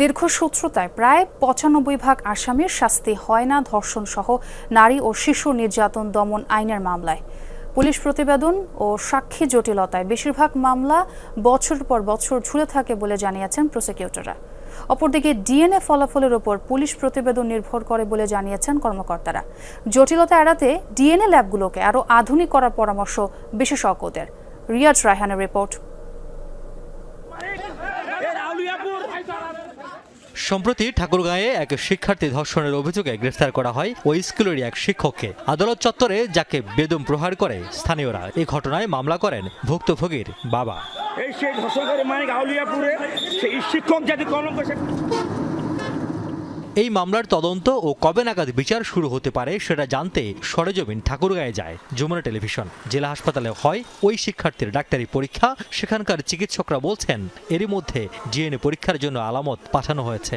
দীর্ঘসূত্রতায় প্রায় পঁচানব্বই ভাগ আসামির শাস্তি হয় না ধর্ষণ সহ নারী ও শিশু নির্যাতন দমন আইনের মামলায়। পুলিশ প্রতিবেদন ও সাক্ষী জটিলতায় বেশিরভাগ মামলা বছর পর বছর ঝুলে থাকে বলে জানিয়েছেন প্রসিকিউটররা। অপরদিকে ডিএনএ ফলাফলের ওপর পুলিশ প্রতিবেদন নির্ভর করে বলে জানিয়েছেন কর্মকর্তারা। জটিলতা এড়াতে ডিএনএ ল্যাবগুলোকে আরও আধুনিক করার পরামর্শ বিশেষজ্ঞদের। রিয়াজ রায়হানের রিপোর্ট সম্প্রতি ঠাকুরগাঁয়ে এক শিক্ষার্থী ধর্ষণের অভিযোগে গ্রেফতার করা হয় ওই স্কুলেরই এক শিক্ষককে। আদালত চত্বরে যাকে বেদম প্রহার করে, স্থানীয়রা এই ঘটনায় মামলা করেন ভুক্তভোগীর বাবা। এই সেই ধর্ষণকারী মানে গাউলিয়াপুরে সেই শিক্ষক জাতি কলঙ্ক এই মামলার তদন্ত ও কবে নাগাদ বিচার শুরু হতে পারে সেটা জানতে সরেজমিন ঠাকুরগাঁয়ে যায় যমুনা টেলিভিশন। জেলা হাসপাতালে হয় ওই শিক্ষার্থীর ডাক্তারি পরীক্ষা। সেখানকার চিকিৎসকরা বলছেন, এরই মধ্যে ডিএনএ পরীক্ষার জন্য আলামত পাঠানো হয়েছে।